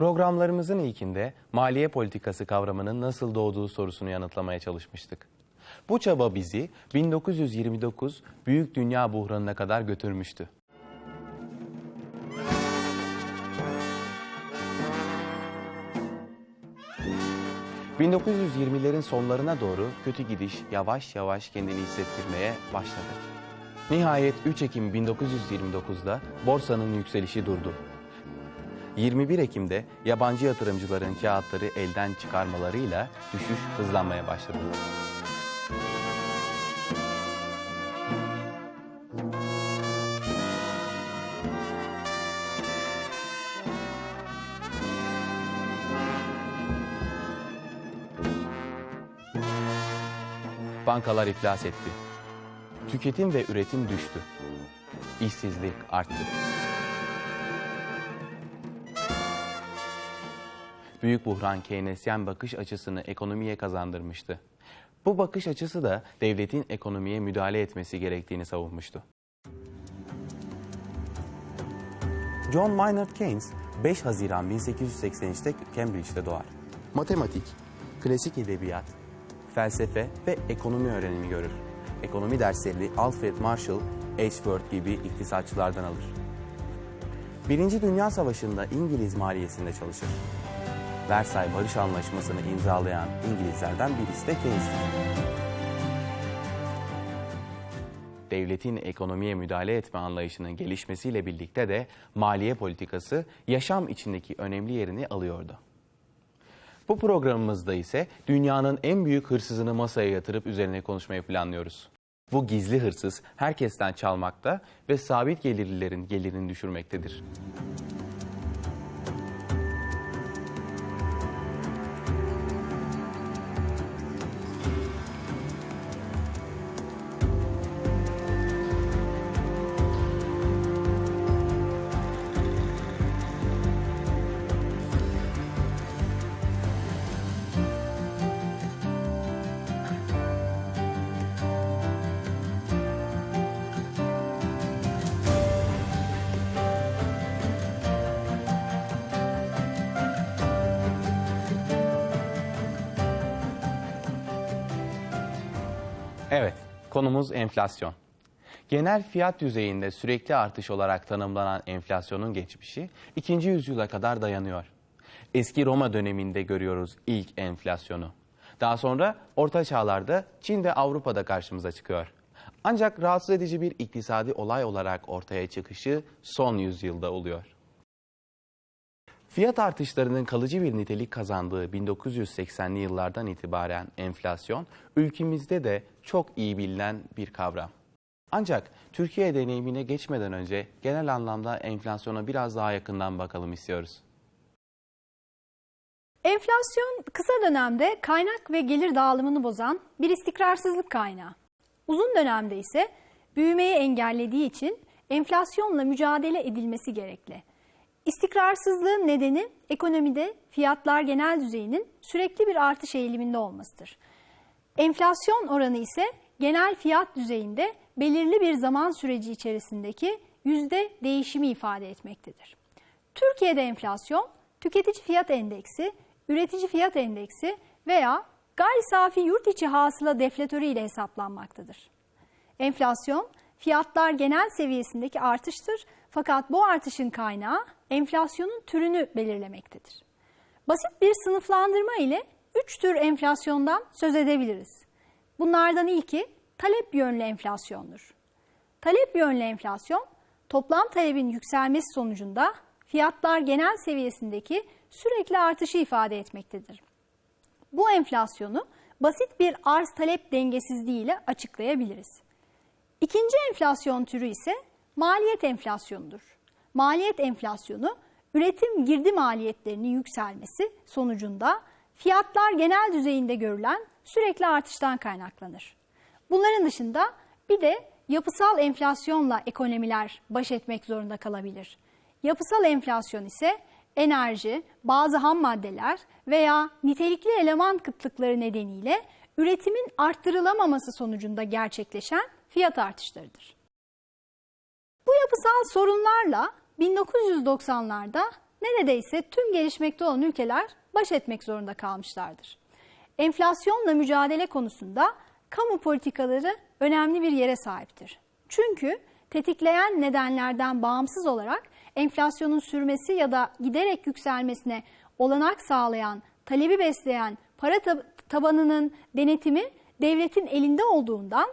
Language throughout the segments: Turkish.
Programlarımızın ilkinde maliye politikası kavramının nasıl doğduğu sorusunu yanıtlamaya çalışmıştık. Bu çaba bizi 1929 Büyük Dünya Buhranı'na kadar götürmüştü. ...1920'lerin sonlarına doğru kötü gidiş yavaş yavaş kendini hissettirmeye başladı. Nihayet 3 Ekim 1929'da borsanın yükselişi durdu. 21 Ekim'de yabancı yatırımcıların kağıtları elden çıkarmalarıyla düşüş hızlanmaya başladı. Bankalar iflas etti. Tüketim ve üretim düştü. İşsizlik arttı. Büyük buhran Keynesyen bakış açısını ekonomiye kazandırmıştı. Bu bakış açısı da devletin ekonomiye müdahale etmesi gerektiğini savunmuştu. John Maynard Keynes 5 Haziran 1883'te Cambridge'de doğar. Matematik, klasik edebiyat, felsefe ve ekonomi öğrenimi görür. Ekonomi derslerini Alfred Marshall, Ashworth gibi iktisatçılardan alır. Birinci Dünya Savaşı'nda İngiliz maliyesinde çalışır. Versay Barış Anlaşması'nı imzalayan İngilizlerden birisi de Keynes'tir. Devletin ekonomiye müdahale etme anlayışının gelişmesiyle birlikte de maliye politikası yaşam içindeki önemli yerini alıyordu. Bu programımızda ise dünyanın en büyük hırsızını masaya yatırıp üzerine konuşmayı planlıyoruz. Bu gizli hırsız herkesten çalmakta ve sabit gelirlilerin gelirini düşürmektedir. Konumuz enflasyon. Genel fiyat düzeyinde sürekli artış olarak tanımlanan enflasyonun geçmişi 2. yüzyıla kadar dayanıyor. Eski Roma döneminde görüyoruz ilk enflasyonu. Daha sonra Orta Çağlar'da Çin ve Avrupa'da karşımıza çıkıyor. Ancak rahatsız edici bir iktisadi olay olarak ortaya çıkışı son yüzyılda oluyor. Fiyat artışlarının kalıcı bir nitelik kazandığı 1980'li yıllardan itibaren enflasyon ülkemizde de çok iyi bilinen bir kavram. Ancak Türkiye deneyimine geçmeden önce genel anlamda enflasyona biraz daha yakından bakalım istiyoruz. Enflasyon kısa dönemde kaynak ve gelir dağılımını bozan bir istikrarsızlık kaynağı. Uzun dönemde ise büyümeyi engellediği için enflasyonla mücadele edilmesi gerekli. İstikrarsızlığın nedeni ekonomide fiyatlar genel düzeyinin sürekli bir artış eğiliminde olmasıdır. Enflasyon oranı ise genel fiyat düzeyinde belirli bir zaman süreci içerisindeki yüzde değişimi ifade etmektedir. Türkiye'de enflasyon tüketici fiyat endeksi, üretici fiyat endeksi veya gayri safi yurt içi hasıla deflatörü ile hesaplanmaktadır. Enflasyon fiyatlar genel seviyesindeki artıştır fakat bu artışın kaynağı enflasyonun türünü belirlemektedir. Basit bir sınıflandırma ile üç tür enflasyondan söz edebiliriz. Bunlardan ilki talep yönlü enflasyondur. Talep yönlü enflasyon, toplam talebin yükselmesi sonucunda fiyatlar genel seviyesindeki sürekli artışı ifade etmektedir. Bu enflasyonu basit bir arz talep dengesizliği ile açıklayabiliriz. İkinci enflasyon türü ise maliyet enflasyonudur. Maliyet enflasyonu üretim girdi maliyetlerinin yükselmesi sonucunda fiyatlar genel düzeyinde görülen sürekli artıştan kaynaklanır. Bunların dışında bir de yapısal enflasyonla ekonomiler baş etmek zorunda kalabilir. Yapısal enflasyon ise enerji, bazı ham maddeler veya nitelikli eleman kıtlıkları nedeniyle üretimin arttırılamaması sonucunda gerçekleşen fiyat artışlarıdır. Bu yapısal sorunlarla 1990'larda neredeyse tüm gelişmekte olan ülkeler baş etmek zorunda kalmışlardır. Enflasyonla mücadele konusunda kamu politikaları önemli bir yere sahiptir. Çünkü tetikleyen nedenlerden bağımsız olarak enflasyonun sürmesi ya da giderek yükselmesine olanak sağlayan, talebi besleyen para tab- tabanının denetimi devletin elinde olduğundan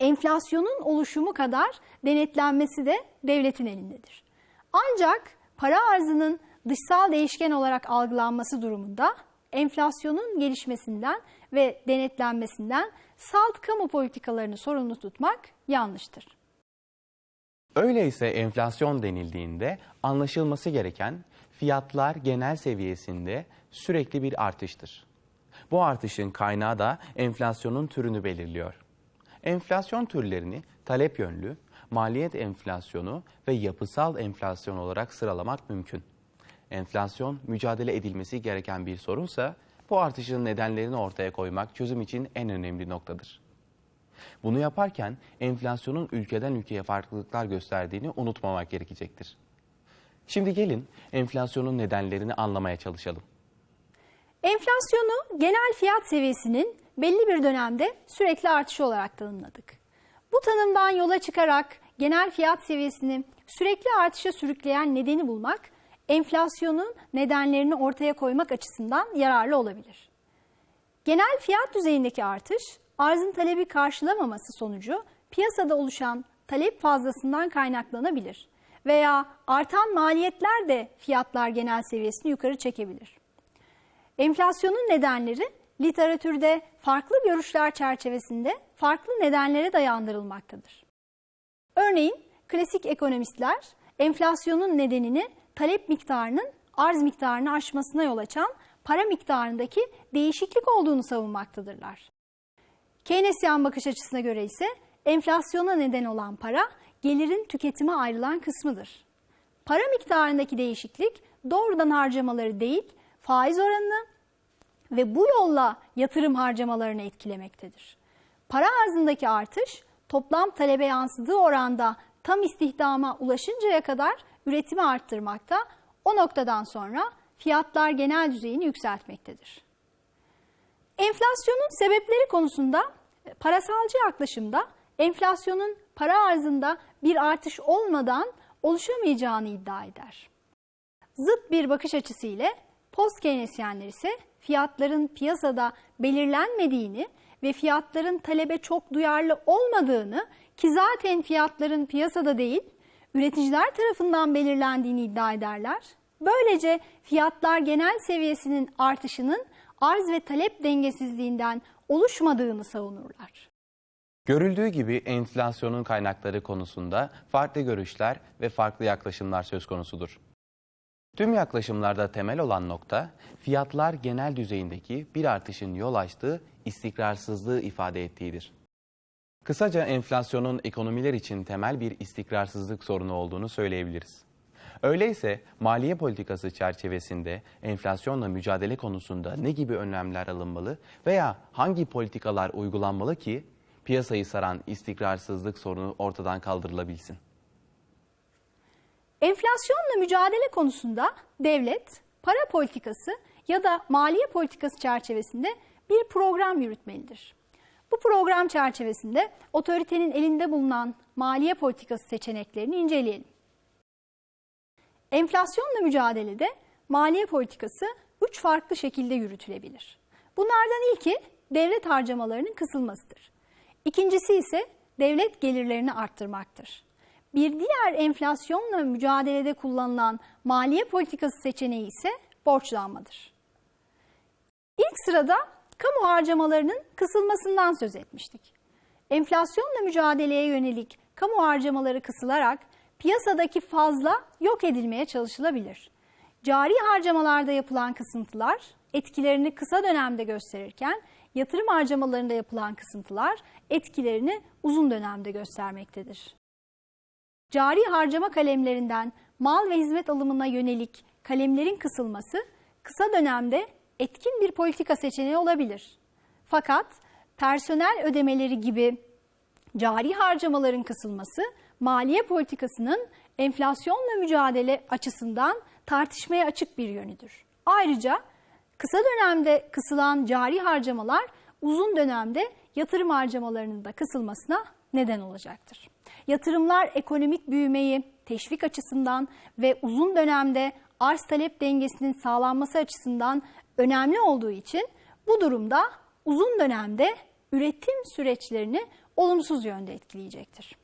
enflasyonun oluşumu kadar denetlenmesi de devletin elindedir. Ancak para arzının dışsal değişken olarak algılanması durumunda enflasyonun gelişmesinden ve denetlenmesinden salt kamu politikalarını sorumlu tutmak yanlıştır. Öyleyse enflasyon denildiğinde anlaşılması gereken fiyatlar genel seviyesinde sürekli bir artıştır. Bu artışın kaynağı da enflasyonun türünü belirliyor. Enflasyon türlerini talep yönlü, maliyet enflasyonu ve yapısal enflasyon olarak sıralamak mümkün. Enflasyon mücadele edilmesi gereken bir sorunsa bu artışın nedenlerini ortaya koymak çözüm için en önemli noktadır. Bunu yaparken enflasyonun ülkeden ülkeye farklılıklar gösterdiğini unutmamak gerekecektir. Şimdi gelin enflasyonun nedenlerini anlamaya çalışalım. Enflasyonu genel fiyat seviyesinin belli bir dönemde sürekli artışı olarak tanımladık. Bu tanımdan yola çıkarak genel fiyat seviyesini sürekli artışa sürükleyen nedeni bulmak, enflasyonun nedenlerini ortaya koymak açısından yararlı olabilir. Genel fiyat düzeyindeki artış, arzın talebi karşılamaması sonucu piyasada oluşan talep fazlasından kaynaklanabilir veya artan maliyetler de fiyatlar genel seviyesini yukarı çekebilir. Enflasyonun nedenleri literatürde farklı görüşler çerçevesinde farklı nedenlere dayandırılmaktadır. Örneğin klasik ekonomistler enflasyonun nedenini talep miktarının arz miktarını aşmasına yol açan para miktarındaki değişiklik olduğunu savunmaktadırlar. Keynesyen bakış açısına göre ise enflasyona neden olan para gelirin tüketime ayrılan kısmıdır. Para miktarındaki değişiklik doğrudan harcamaları değil, faiz oranını ve bu yolla yatırım harcamalarını etkilemektedir. Para arzındaki artış toplam talebe yansıdığı oranda tam istihdama ulaşıncaya kadar üretimi arttırmakta, o noktadan sonra fiyatlar genel düzeyini yükseltmektedir. Enflasyonun sebepleri konusunda e, parasalcı yaklaşımda enflasyonun para arzında bir artış olmadan oluşamayacağını iddia eder. Zıt bir bakış açısı ile post Keynesyenler ise fiyatların piyasada belirlenmediğini ve fiyatların talebe çok duyarlı olmadığını ki zaten fiyatların piyasada değil, üreticiler tarafından belirlendiğini iddia ederler. Böylece fiyatlar genel seviyesinin artışının arz ve talep dengesizliğinden oluşmadığını savunurlar. Görüldüğü gibi enflasyonun kaynakları konusunda farklı görüşler ve farklı yaklaşımlar söz konusudur. Tüm yaklaşımlarda temel olan nokta fiyatlar genel düzeyindeki bir artışın yol açtığı istikrarsızlığı ifade ettiğidir. Kısaca enflasyonun ekonomiler için temel bir istikrarsızlık sorunu olduğunu söyleyebiliriz. Öyleyse maliye politikası çerçevesinde enflasyonla mücadele konusunda ne gibi önlemler alınmalı veya hangi politikalar uygulanmalı ki piyasayı saran istikrarsızlık sorunu ortadan kaldırılabilsin? Enflasyonla mücadele konusunda devlet para politikası ya da maliye politikası çerçevesinde bir program yürütmelidir. Bu program çerçevesinde otoritenin elinde bulunan maliye politikası seçeneklerini inceleyelim. Enflasyonla mücadelede maliye politikası üç farklı şekilde yürütülebilir. Bunlardan ilki devlet harcamalarının kısılmasıdır. İkincisi ise devlet gelirlerini arttırmaktır. Bir diğer enflasyonla mücadelede kullanılan maliye politikası seçeneği ise borçlanmadır. İlk sırada kamu harcamalarının kısılmasından söz etmiştik. Enflasyonla mücadeleye yönelik kamu harcamaları kısılarak piyasadaki fazla yok edilmeye çalışılabilir. Cari harcamalarda yapılan kısıntılar etkilerini kısa dönemde gösterirken yatırım harcamalarında yapılan kısıntılar etkilerini uzun dönemde göstermektedir. Cari harcama kalemlerinden mal ve hizmet alımına yönelik kalemlerin kısılması kısa dönemde etkin bir politika seçeneği olabilir. Fakat personel ödemeleri gibi cari harcamaların kısılması maliye politikasının enflasyonla mücadele açısından tartışmaya açık bir yönüdür. Ayrıca kısa dönemde kısılan cari harcamalar uzun dönemde yatırım harcamalarının da kısılmasına neden olacaktır. Yatırımlar ekonomik büyümeyi teşvik açısından ve uzun dönemde arz talep dengesinin sağlanması açısından önemli olduğu için bu durumda uzun dönemde üretim süreçlerini olumsuz yönde etkileyecektir.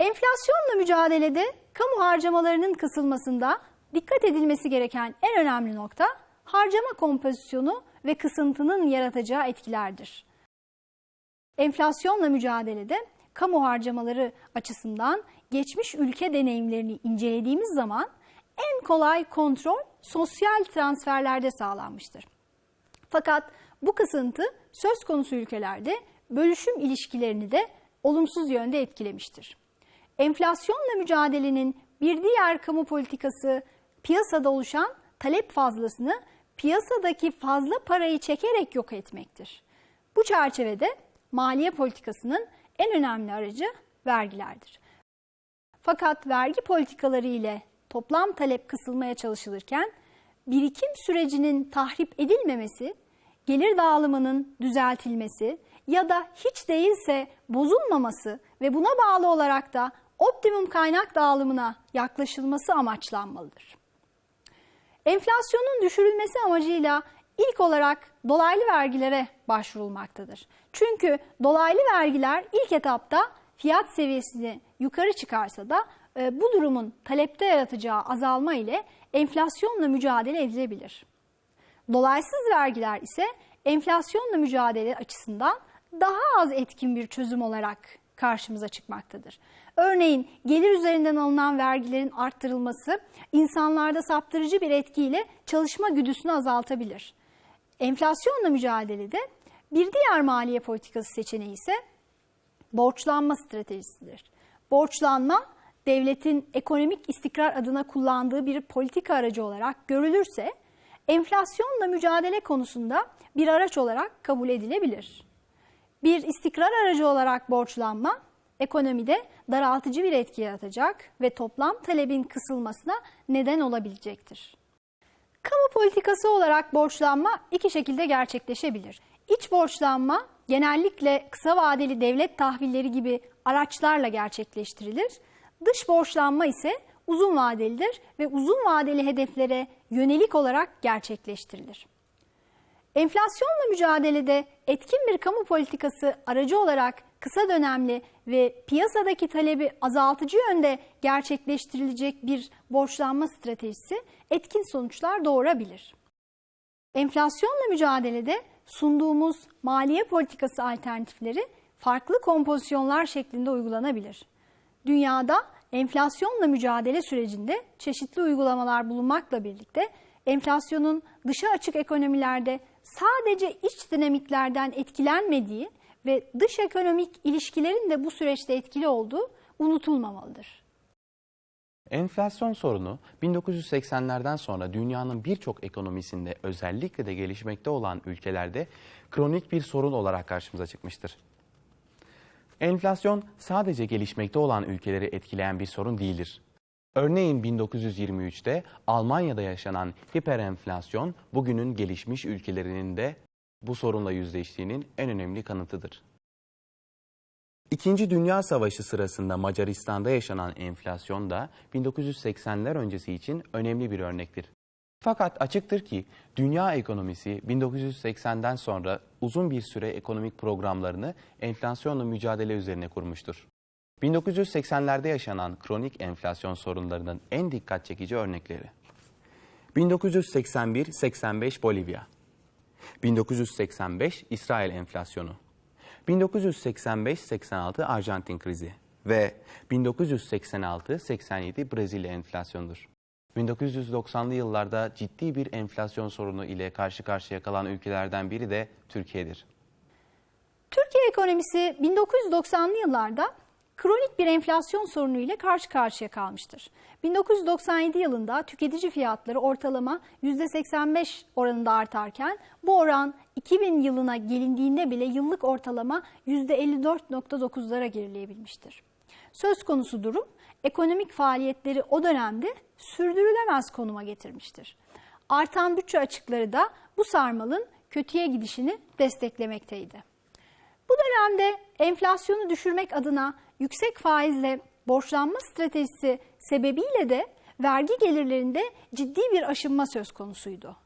Enflasyonla mücadelede kamu harcamalarının kısılmasında dikkat edilmesi gereken en önemli nokta harcama kompozisyonu ve kısıntının yaratacağı etkilerdir. Enflasyonla mücadelede kamu harcamaları açısından geçmiş ülke deneyimlerini incelediğimiz zaman en kolay kontrol sosyal transferlerde sağlanmıştır. Fakat bu kısıntı söz konusu ülkelerde bölüşüm ilişkilerini de olumsuz yönde etkilemiştir. Enflasyonla mücadelenin bir diğer kamu politikası piyasada oluşan talep fazlasını piyasadaki fazla parayı çekerek yok etmektir. Bu çerçevede maliye politikasının en önemli aracı vergilerdir. Fakat vergi politikaları ile toplam talep kısılmaya çalışılırken birikim sürecinin tahrip edilmemesi, gelir dağılımının düzeltilmesi ya da hiç değilse bozulmaması ve buna bağlı olarak da optimum kaynak dağılımına yaklaşılması amaçlanmalıdır. Enflasyonun düşürülmesi amacıyla ilk olarak dolaylı vergilere başvurulmaktadır. Çünkü dolaylı vergiler ilk etapta fiyat seviyesini yukarı çıkarsa da e, bu durumun talepte yaratacağı azalma ile enflasyonla mücadele edilebilir. Dolaysız vergiler ise enflasyonla mücadele açısından daha az etkin bir çözüm olarak karşımıza çıkmaktadır. Örneğin gelir üzerinden alınan vergilerin arttırılması insanlarda saptırıcı bir etkiyle çalışma güdüsünü azaltabilir. Enflasyonla mücadelede bir diğer maliye politikası seçeneği ise borçlanma stratejisidir. Borçlanma devletin ekonomik istikrar adına kullandığı bir politika aracı olarak görülürse enflasyonla mücadele konusunda bir araç olarak kabul edilebilir. Bir istikrar aracı olarak borçlanma ekonomide daraltıcı bir etki yaratacak ve toplam talebin kısılmasına neden olabilecektir. Kamu politikası olarak borçlanma iki şekilde gerçekleşebilir. İç borçlanma genellikle kısa vadeli devlet tahvilleri gibi araçlarla gerçekleştirilir. Dış borçlanma ise uzun vadelidir ve uzun vadeli hedeflere yönelik olarak gerçekleştirilir. Enflasyonla mücadelede etkin bir kamu politikası aracı olarak kısa dönemli ve piyasadaki talebi azaltıcı yönde gerçekleştirilecek bir borçlanma stratejisi etkin sonuçlar doğurabilir. Enflasyonla mücadelede sunduğumuz maliye politikası alternatifleri farklı kompozisyonlar şeklinde uygulanabilir. Dünyada enflasyonla mücadele sürecinde çeşitli uygulamalar bulunmakla birlikte enflasyonun dışa açık ekonomilerde sadece iç dinamiklerden etkilenmediği ve dış ekonomik ilişkilerin de bu süreçte etkili olduğu unutulmamalıdır. Enflasyon sorunu 1980'lerden sonra dünyanın birçok ekonomisinde özellikle de gelişmekte olan ülkelerde kronik bir sorun olarak karşımıza çıkmıştır. Enflasyon sadece gelişmekte olan ülkeleri etkileyen bir sorun değildir. Örneğin 1923'te Almanya'da yaşanan hiperenflasyon bugünün gelişmiş ülkelerinin de bu sorunla yüzleştiğinin en önemli kanıtıdır. İkinci Dünya Savaşı sırasında Macaristan'da yaşanan enflasyon da 1980'ler öncesi için önemli bir örnektir. Fakat açıktır ki dünya ekonomisi 1980'den sonra uzun bir süre ekonomik programlarını enflasyonla mücadele üzerine kurmuştur. 1980'lerde yaşanan kronik enflasyon sorunlarının en dikkat çekici örnekleri. 1981-85 Bolivya 1985 İsrail enflasyonu 1985-86 Arjantin krizi ve 1986-87 Brezilya enflasyonudur. 1990'lı yıllarda ciddi bir enflasyon sorunu ile karşı karşıya kalan ülkelerden biri de Türkiye'dir. Türkiye ekonomisi 1990'lı yıllarda kronik bir enflasyon sorunu ile karşı karşıya kalmıştır. 1997 yılında tüketici fiyatları ortalama %85 oranında artarken bu oran 2000 yılına gelindiğinde bile yıllık ortalama %54.9'lara gerileyebilmiştir. Söz konusu durum ekonomik faaliyetleri o dönemde sürdürülemez konuma getirmiştir. Artan bütçe açıkları da bu sarmalın kötüye gidişini desteklemekteydi. Bu dönemde enflasyonu düşürmek adına yüksek faizle borçlanma stratejisi sebebiyle de vergi gelirlerinde ciddi bir aşınma söz konusuydu.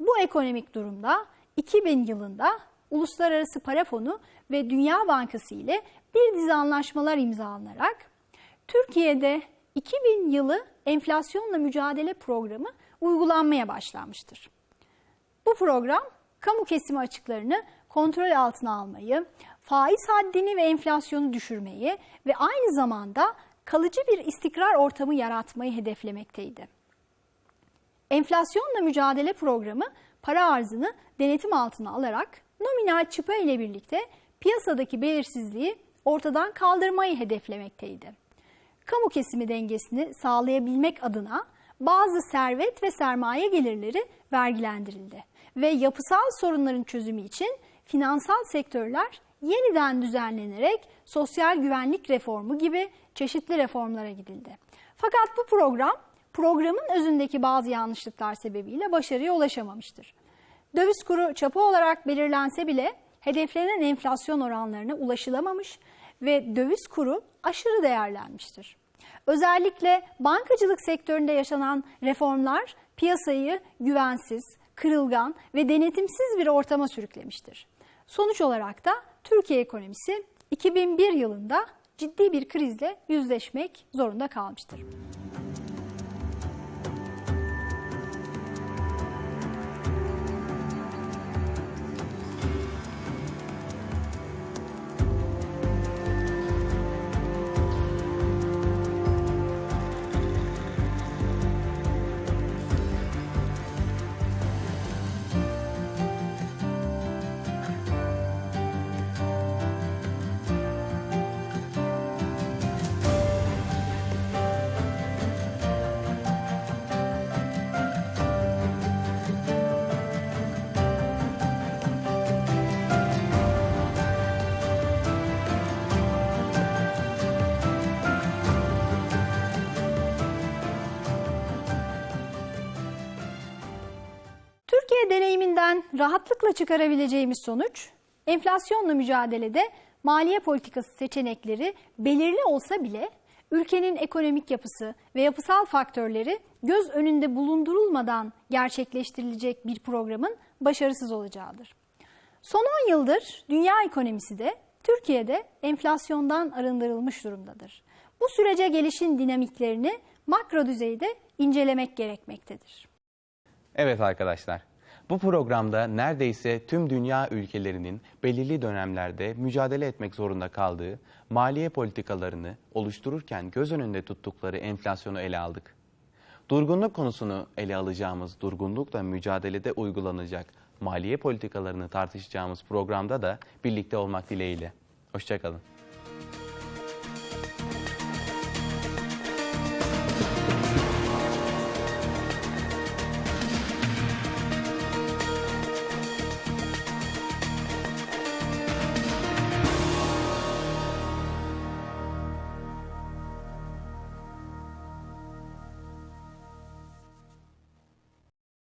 Bu ekonomik durumda 2000 yılında Uluslararası Para Fonu ve Dünya Bankası ile bir dizi anlaşmalar imzalanarak Türkiye'de 2000 yılı enflasyonla mücadele programı uygulanmaya başlanmıştır. Bu program kamu kesimi açıklarını kontrol altına almayı, faiz haddini ve enflasyonu düşürmeyi ve aynı zamanda kalıcı bir istikrar ortamı yaratmayı hedeflemekteydi. Enflasyonla mücadele programı para arzını denetim altına alarak nominal çıpa ile birlikte piyasadaki belirsizliği ortadan kaldırmayı hedeflemekteydi. Kamu kesimi dengesini sağlayabilmek adına bazı servet ve sermaye gelirleri vergilendirildi ve yapısal sorunların çözümü için finansal sektörler yeniden düzenlenerek sosyal güvenlik reformu gibi çeşitli reformlara gidildi. Fakat bu program programın özündeki bazı yanlışlıklar sebebiyle başarıya ulaşamamıştır. Döviz kuru çapa olarak belirlense bile hedeflenen enflasyon oranlarına ulaşılamamış ve döviz kuru aşırı değerlenmiştir. Özellikle bankacılık sektöründe yaşanan reformlar piyasayı güvensiz, kırılgan ve denetimsiz bir ortama sürüklemiştir. Sonuç olarak da Türkiye ekonomisi 2001 yılında ciddi bir krizle yüzleşmek zorunda kalmıştır. Deneyiminden rahatlıkla çıkarabileceğimiz sonuç, enflasyonla mücadelede maliye politikası seçenekleri belirli olsa bile ülkenin ekonomik yapısı ve yapısal faktörleri göz önünde bulundurulmadan gerçekleştirilecek bir programın başarısız olacağıdır. Son 10 yıldır dünya ekonomisi de Türkiye'de enflasyondan arındırılmış durumdadır. Bu sürece gelişin dinamiklerini makro düzeyde incelemek gerekmektedir. Evet arkadaşlar, bu programda neredeyse tüm dünya ülkelerinin belirli dönemlerde mücadele etmek zorunda kaldığı maliye politikalarını oluştururken göz önünde tuttukları enflasyonu ele aldık. Durgunluk konusunu ele alacağımız durgunlukla mücadelede uygulanacak maliye politikalarını tartışacağımız programda da birlikte olmak dileğiyle. Hoşçakalın.